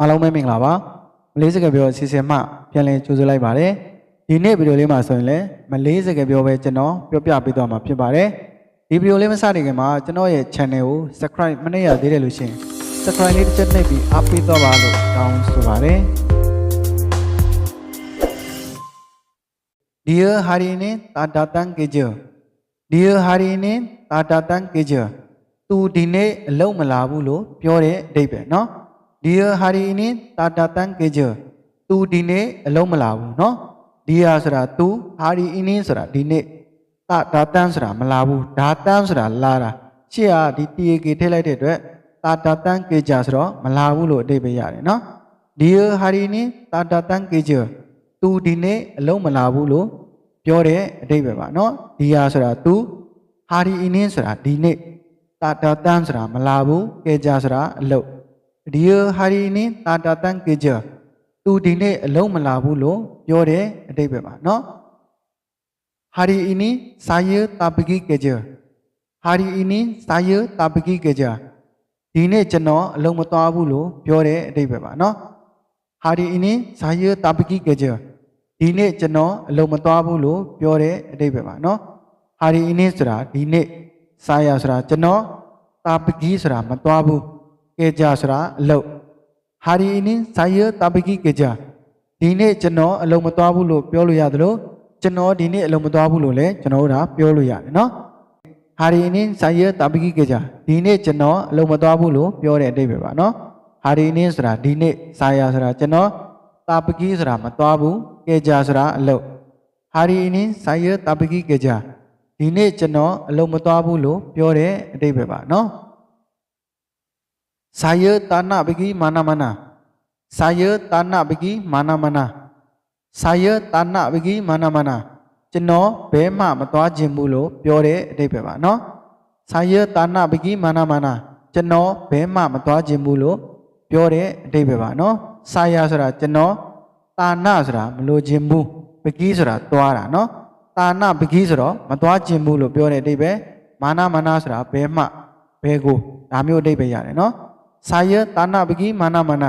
အားလုံးပဲမင်္ဂလာပါမလေးစကားပြောအစီအစဉ်မှပြန်လည်ကြိုဆိုလိုက်ပါတယ်ဒီနေ့ဗီဒီယိုလေးမှာဆိုရင်လည်းမလေးစကားပြောပဲကျွန်တော်ပြောပြပေးသွားမှာဖြစ်ပါတယ်ဒီဗီဒီယိုလေးမစတင်ခင်မှာကျွန်တော်ရဲ့ channel ကို subscribe မလုပ်ရသေးတယ်လို့ရှရင် subscribe လေးတစ်ချက်နှိပ်ပြီးအားပေးသွားပါလို့တောင်းဆိုပါတယ် Dear Harini Tadatan Kejo Dear Harini Tadatan Kejo သူဒီနေ့အလုံးမလာဘူးလို့ပြောတဲ့အဓိပ္ပာယ်เนาะ Dear Harini Tadatan Kejo သူဒီနေ့အလုံးမလာဘူးเนาะ Dear ဆိုတာ तू Harini ဆိုတာဒီနေ့တဒါတန်ဆိုတာမလာဘူးဒါတန်ဆိုတာလာတာရှေ့ကဒီ TAK ထည့်လိုက်တဲ့အတွက်တာတာတန်ကေကြဆိုတော့မလာဘူးလို့အဓိပ္ပာယ်ရတယ်เนาะ Dear Harini Tadatan Kejo သူဒီနေ့အလုံးမလာဘူးလို့ပြောတဲ့အဓိပ္ပာယ်ပါเนาะဒီဟာဆိုတာ तू ဟာဒီအင်းင်းဆိုတာဒီနေ့တာတာတန်ဆိုတာမလာဘူးကဲကြဆိုတာအလုံး ရီယဟာရီနင်းတာတာတန်ကေဂျာသူဒီနေ့အလုံးမလာဘူးလို့ပြောတဲ့အတိတ်ပဲပါနော်ဟာရီအင်းင်းစာယတာပကိကေဂျာဟာရီအင်းင်းစာယတာပကိကေဂျာဒီနေ့ကျွန်တော်အလုံးမသွားဘူးလို့ပြောတဲ့အတိတ်ပဲပါနော်ဟာဒီအင်းဇာယတာပကိကေဂျာဒီနေ့ကျွန်တော်အလုံးမသွားဘူးလို့ပြောတဲ့အတိတ်ပဲပါနော်ဟာဒီအင်းဆိုတာဒီနေ့စာယဆိုတာကျွန်တော်တာပကိဆိုတာမသွားဘူး ကြဆိုတာအလုပ်ဟာဒီနင်းဆိုင်ယတပကိကကြဒီနေ့ကျွန်တော်အလုံးမသွားဘူးလို့ပြောလို့ရသလိုကျွန်တော်ဒီနေ့အလုံးမသွားဘူးလို့လည်းကျွန်တော်တို့ဒါပြောလို့ရတယ်နော်ဟာဒီနင်းဆိုင်ယတပကိကကြဒီနေ့ကျွန်တော်အလုံးမသွားဘူးလို့ပြောတဲ့အတိတ်ပဲပါနော်ဟာဒီနင်းဆိုတာဒီနေ့ဆိုင်ယဆိုတာကျွန်တော်တပကိဆိုတာမသွားဘူးကကြဆိုတာအလုပ်ဟာဒီနင်းဆိုင်ယတပကိကကြဒီနေ့ကျွန်တော်အလုံးမသွားဘူးလို့ပြောတဲ့အတိတ်ပဲပါနော် စာရတာနာပကီမာနာမနာစာရတာနာပကီမာနာမနာစာရတာနာပကီမာနာမနာကျွန်တော်ဘဲမှမသွားခြင်းဘူးလို့ပြောတဲ့အတိတ်ပဲပါနော်စာရတာနာပကီမာနာမနာကျွန်တော်ဘဲမှမသွားခြင်းဘူးလို့ပြောတဲ့အတိတ်ပဲပါနော်စာရဆိုတာကျွန်တော်တာနာဆိုတာမလို့ခြင်းဘူးပကီးဆိုတာသွားတာနော်တာနာပကီးဆိုတော့မသွားခြင်းဘူးလို့ပြောတဲ့အတိတ်ပဲမာနမာနဆိုတာဘဲမှဘဲကိုဒါမျိုးအတိတ်ပဲရတယ်နော် စာရတာနာပကီးမာနမာန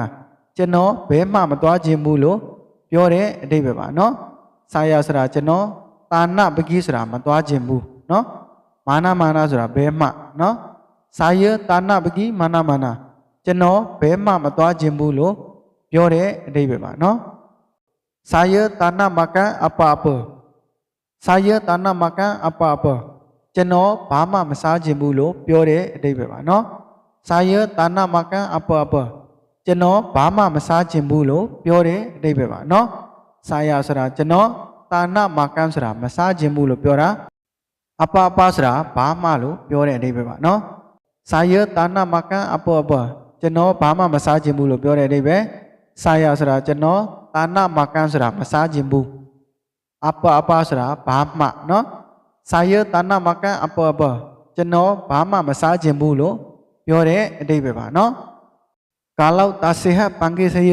ကျွန်တော်ဘဲမှမသွားခြင်းဘူးလို့ပြောတဲ့အတိတ်ပဲပါနော်စာရဆိုတာကျွန်တော်တာနာပကီးဆိုတာမသွားခြင်းဘူးနော်မာနမာနဆိုတာဘဲမှနော်စာရတာနာပကီးမာနမာနကျွန်တော်ဘဲမှမသွားခြင်းဘူးလို့ပြောတဲ့အဓိပ္ပာယ်ပါနော်။စာယတနာမကံအပအပစာယတနာမကံအပအပကျွန်တော်ဘာမှမစားခြင်းဘူးလို့ပြောတဲ့အဓိပ္ပာယ်ပါနော်။ စာယတနာမကံအပအပကျွန်တော်ဘာမှမစားခြင်းဘူးလို့ပြောတဲ့အဓိပ္ပာယ်ပါနော်။စာယဆိုတာကျွန်တော်တာနာမကံဆိုတာမစားခြင်းဘူးလို့ပြောတာအပအပဆိုတာဘာမှလို့ပြောတဲ့အဓိပ္ပာယ်ပါနော်။ စာယတာနာမကံအပေါ်အပေါ်ကျွန်တော်ဘာမှမစားခြင်းဘူးလို့ပြောတဲ့အဓိပ္ပာယ်စာယဆိုတာကျွန်တော်တာနာမကံဆိုတာမစားခြင်းဘူးအပအပဆိုတာဘာမှเนาะစာယတာနာမကံအပေါ်အပေါ်ကျွန်တော်ဘာမှမစားခြင်းဘူးလို့ ပြောတဲ့အတိပ္ပယ်ပါနော်ကာလောတာစေဟပန်ကေဆယ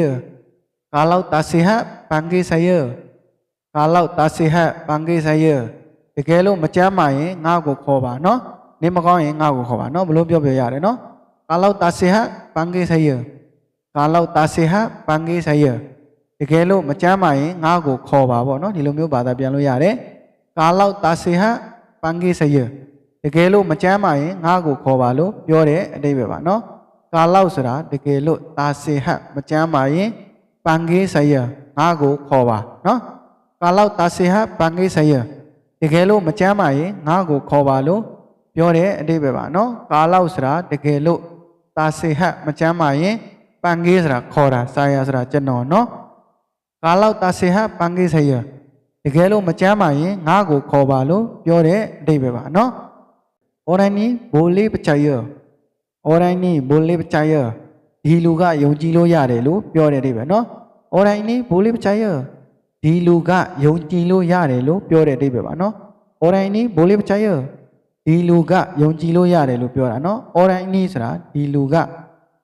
ကာလောတာစေဟပန်ကေဆယကာလောတာစေဟပန်ကေဆယတကယ်လို့မကြမ်းပါရင်ငါ့ကိုခေါ်ပါနော်နေမကောင်းရင်ငါ့ကိုခေါ်ပါနော်ဘလို့ပြောပြရတယ်နော်ကာလောတာစေဟပန်ကေဆယကာလောတာစေဟပန်ကေဆယတကယ်လို့မကြမ်းပါရင်ငါ့ကိုခေါ်ပါပေါ့နော်ဒီလိုမျိုးဘာသာပြန်လို့ရတယ်ကာလောတာစေဟပန်ကေဆယ တကယ်လို့မကြမ်းပါရင်ငါ့ကိုခေါ်ပါလို့ပြောတဲ့အတိတ်ပဲပါနော်ကာလောက်ဆိုတာတကယ်လို့တာစေဟမကြမ်းပါရင်ပန်ကေဆယငါ့ကိုခေါ်ပါနော်ကာလောက်တာစေဟပန်ကေဆယတကယ်လို့မကြမ်းပါရင်ငါ့ကိုခေါ်ပါလို့ပြောတဲ့အတိတ်ပဲပါနော်ကာလောက်ဆိုတာတကယ်လို့တာစေဟမချမ်းပါရင်ပန်ကေးဆိုတာခေါ်တာစာရဆိုတာကျွန်တော်နော်ကာလောက်တာစေဟပန်ကေးဆယတကယ်လို့မချမ်းပါရင်ငါ့ကိုခေါ်ပါလို့ပြောတဲ့အတိတ်ပဲပါနော်အော်ရိုင်းနီ ဘိုလေးပချယအော်ရိုင်းနီဘိုလေးပချယဒီလူကယုံကြည်လို့ရတယ်လို့ပြောတဲ့အတိတ်ပဲနော်အော်ရိုင်းနီဘိုလေးပချယဒီလူကယုံကြည်လို့ရတယ်လို့ပြောတဲ့အတိတ်ပဲပါနော်အော်ရိုင်းနီဘိုလေးပချယ ဒီလူကယုံကြည်လို့ရတယ်လို့ပြောတာเนาะ။ online နီးဆိုတာဒီလူက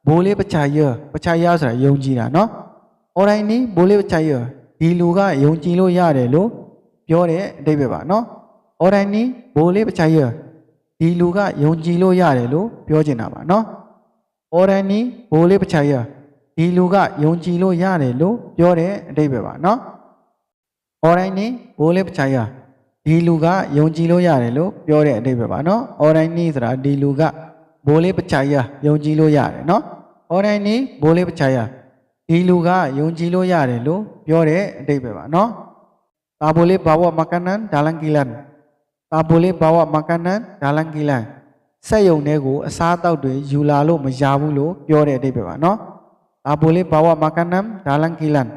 ဘိုးလေးပချာရပချာရဆိုတာယုံကြည်တာเนาะ။ online နီးဘိုးလေးပချာရဒီလူကယုံကြည်လို့ရတယ်လို့ပြောတဲ့အဓိပ္ပာယ်ပါเนาะ။ online နီးဘိုးလေးပချာရ ဒီလူကယုံကြည်လို့ရတယ်လို့ပြောချင်တာပါနော်။ဩရဏီဘိုးလေးပချိုင်ရဒီလူကယုံကြည်လို့ရတယ်လို့ပြောတဲ့အတိတ်ပဲပါနော်။ဩရဏီဘိုးလေးပချိုင်ရဒီလူကယုံကြည်လို့ရတယ်လို့ပြောတဲ့အတိတ်ပဲပါနော်။ဩရဏီဆိုတာဒီလူကဘိုးလေးပချိုင်ရယုံကြည်လို့ရတယ်နော်။ဩရဏီဘိုးလေးပချိုင်ရဒီလူကယုံကြည်လို့ရတယ်လို့ပြောတဲ့အတိတ်ပဲပါနော်။ Tabule bawa makanan dalam kilan. Ta boleh bawa makanan dalam kilan. စက်ယုံတွေကိုအစားအသောက်တွေယူလာလို့မရဘူးလို့ပြောတဲ့အဓိပ္ပာယ်ပါနော်။ Ta boleh bawa makanan dalam kilan.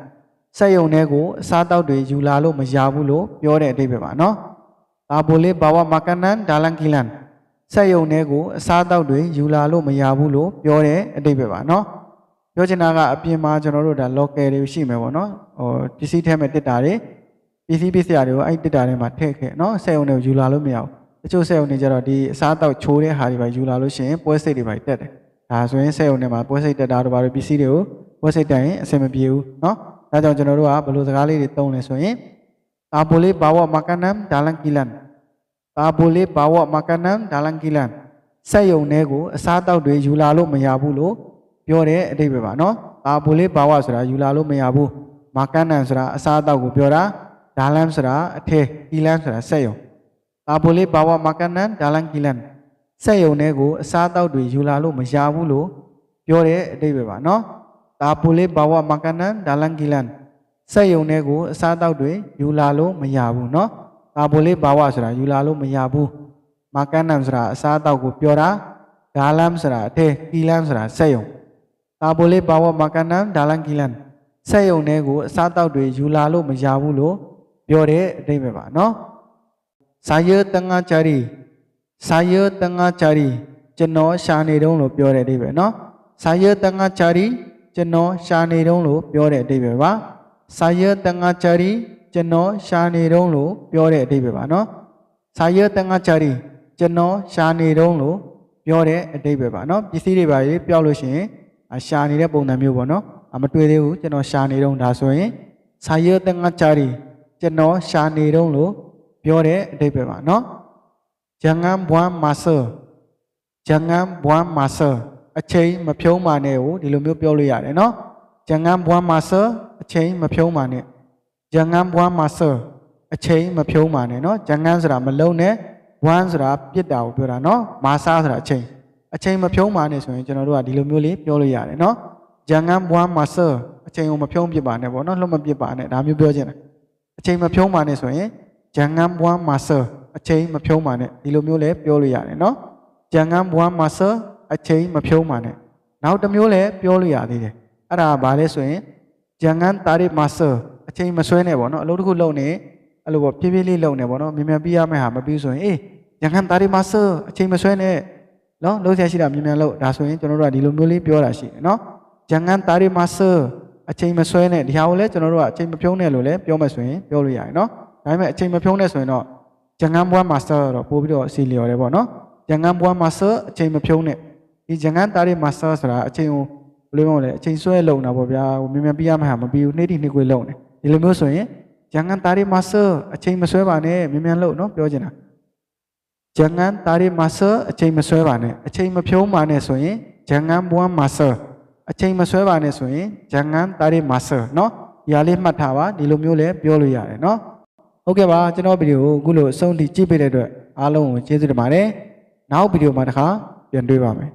စက်ယုံတွေကိုအစားအသောက်တွေယူလာလို့မရဘူးလို့ပြောတဲ့အဓိပ္ပာယ်ပါနော်။ Ta boleh bawa makanan dalam kilan. စက်ယုံတွေကိုအစားအသောက်တွေယူလာလို့မရဘူးလို့ပြောတဲ့အဓိပ္ပာယ်ပါနော်။ပြောချင်တာကအပြင်မှာကျွန်တော်တို့ဒါ local တွေရှိမယ်ပေါ့နော်ဟိုပစ္စည်းထဲမှာတစ်တာတွေ ပစ္စည်းပစ္စည်းတွေကိုအဲ့တစ်တာထဲမှာထည့်ခဲ့နော်စက်ရုံတွေကိုယူလာလို့မရဘူးတချို့စက်ရုံတွေကျတော့ဒီအစားအသောက်ချိုးတဲ့ဟာတွေပါယူလာလို့ရှိရင်ပွဲစိတ်တွေပါတက်တယ်ဒါဆိုရင်စက်ရုံတွေမှာပွဲစိတ်တက်တာတို့ဘာလို့ပစ္စည်းတွေကိုပွဲစိတ်တက်ရင်အဆင်မပြေဘူးနော်ဒါကြောင့်ကျွန်တော်တို့ကဘယ်လိုစကားလေးတွေသုံးလဲဆိုရင် ta boleh bawa makanan dalam kilan ta boleh bawa makanan dalam kilan စက်ရုံတွေကိုအစားအသောက်တွေယူလာလို့မရဘူးလို့ပြောတဲ့အဓိပ္ပာယ်ပါနော်။တာဘူလေးဘာဝဆိုတာယူလာလို့မရဘူး။မာကန်းနန်ဆိုတာအစားအသောက်ကိုပြောတာ။ ဒါလန်ဆိုတာအထည်။ကီလန်ဆိုတာစက်ရုံ။တာဘူလေးဘာဝမာကန်းနန်ဒါလန်ကီလန်စက်ရုံတွေကိုအစားအသောက်တွေယူလာလို့မရဘူးလို့ပြောတဲ့အဓိပ္ပာယ်ပါနော်။တာဘူလေးဘာဝမာကန်းနန်ဒါလန်ကီလန်စက်ရုံတွေကိုအစားအသောက်တွေယူလာလို့မရဘူးနော်။တာဘူလေးဘာဝဆိုတာယူလာလို့မရဘူး။မာကန်းနန်ဆိုတာအစားအသောက်ကိုပြောတာ။ဒါလန်ဆိုတာအထည်ကီလန်ဆိုတာစက်ရုံ။ Ta boleh bawa makanan dalam kilan စက်ရုံတွေကိုအစားအသောက်တွေယူလာလို့မရဘူးလို့ ပြောတဲ့အဓိပ္ပာယ်ပါနော်။ Saya tengah cari Saya tengah cari ကျွန်တော်ရှာနေတုံးလို့ပြောတဲ့အဓိပ္ပာယ်နော်။ Saya tengah cari ကျွန်တော်ရှာနေတုံးလို့ပြောတဲ့အဓိပ္ပာယ်ပါ။ Saya tengah cari ကျွန်တော်ရှာနေတုံးလို့ပြောတဲ့အဓိပ္ပာယ်ပါနော်။ Saya tengah cari ကျွန်တော်ရှာနေတုံးလို့ပြောတဲ့အဓိပ္ပာယ်ပါနော်။ပစ္စည်းတွေပါရေးပြောက်လို့ရှိရင်အရှာနေတဲ့ပုံစံမျိုးပေါ့နော်အမတွေ့သေးဘူးကျွန်တော်ရှာနေတော့ဒါဆိုရင်ဆာယတငါချာရီ ကျွန်တော်ရှာနေတော့လို့ပြောတဲ့အဓိပ္ပာယ်ပါနော်ဂျန်ငမ်ဘွမ်မာဆာဂျန်ငမ်ဘွမ်မာဆာအချိန်မဖြုံးပါနဲ့ကိုဒီလိုမျိုးပြောလို့ရတယ်နော်ဂျန်ငမ်ဘွမ်မာဆာအချိန်မဖြုံးပါနဲ့ဂျန်ငမ်ဘွမ်မာဆာအချိန်မဖြုံးပါနဲ့နော်ဂျန်ငမ်ဆိုတာမလုံးနဲ့ဘွမ်ဆိုတာပြစ်တာကိုပြောတာနော်မာဆာဆိုတာအချိန်အချိန်မဖြုံးပါနဲ့ဆိုရင်ကျွန်တော်တို့ကဒီလိုမျိုးလေးပြောလို့ရတယ်နော်ဂျန်ငမ်ဘွမ်မာဆာအချိန်ကိုမဖြုံးပြစ်ပါနဲ့ပေါ့နော်လှုပ်မပြစ်ပါနဲ့ဒါမျိုးပြောချင်တယ် အချိန်မဖြုံးပါနဲ့ဆိုရင်ဂျန်ငမ်ဘွမ်မာဆာအချိန်မဖြုံးပါနဲ့ဒီလိုမျိုးလေးပြောလို့ရတယ်နော်ဂျန်ငမ်ဘွမ်မာဆာအချိန်မဖြုံးပါနဲ့နောက်တစ်မျိုးလည်းပြောလို့ရသေးတယ်အဲ့ဒါဘာလဲဆိုရင်ဂျန်ငမ်တာရီမာဆာအချိန်မဆွဲနဲ့ပေါ့နော်အလုပ်တစ်ခုလုပ်နေအဲ့လိုပေါ့ဖြည်းဖြည်းလေးလုပ်နေပေါ့နော်မြန်မြန်ပြီးရမယ့်ဟာမပြီးဆိုရင်အေးဂျန်ငမ်တာရီမာဆာအချိန်မဆွဲနဲ့နော်လုံးဆရာရှိတာမြန်မြန်လို့ဒါဆိုရင်ကျွန်တော်တို့ကဒီလိုမျိုးလေးပြောတာရှိတယ်နော်ဂျန်ငန်တာရီမာဆာ အချိန်မဆွဲနဲ့ဒီဟာကိုလည်းကျွန်တော်တို့ကအချိန်မဖြုံးနဲ့လို့လည်းပြောမယ်ဆိုရင်ပြောလို့ရတယ်နော်ဒါပေမဲ့အချိန်မဖြုံးနဲ့ဆိုရင်တော့ဂျန်ငန်ဘွမ်မာစတာတော့ပို့ပြီးတော့အစီလျော်တယ်ပေါ့နော်ဂျန်ငန်ဘွမ်မာစတာအချိန်မဖြုံးနဲ့ဒီဂျန်ငန်တာရီမာစတာဆိုတာအချိန်ကိုဘယ်လိုပြောလဲအချိန်ဆွဲလုံတာပေါ့ဗျာဟိုမြန်မြန်ပြီးရမှာမပြီးဘူးနေ့တိနေ့ခွေလုံတယ်ဒီလိုမျိုးဆိုရင်ဂျန်ငန်တာရီမာစတာအချိန်မဆွဲပါနဲ့မြန်မြန်လုံနော်ပြောချင်တာဂျန်ငန်တာရီမာဆာအချိန်မဆွဲပါနဲ့အချိန်မဖြုံးပါနဲ့ဆိုရင်ဂျန်ငန်ဘွမ်မာဆာ အချိန်မဆွဲပါနဲ့ဆိုရင်ဂျန်ငန်တာရီမာဆာနော်ဒီဟာလေးမှတ်ထားပါဒီလိုမျိုးလည်းပြောလို့ရတယ်နော်ဟုတ်ကဲ့ပါကျွန်တော်ဗီဒီယိုအခုလိုအဆုံးထိကြည့်ပေးတဲ့အတွက်အားလုံးကိုကျေးဇူးတင်ပါတယ်နောက်ဗီဒီယိုမှာတခါပြန်တွေ့ပါမယ်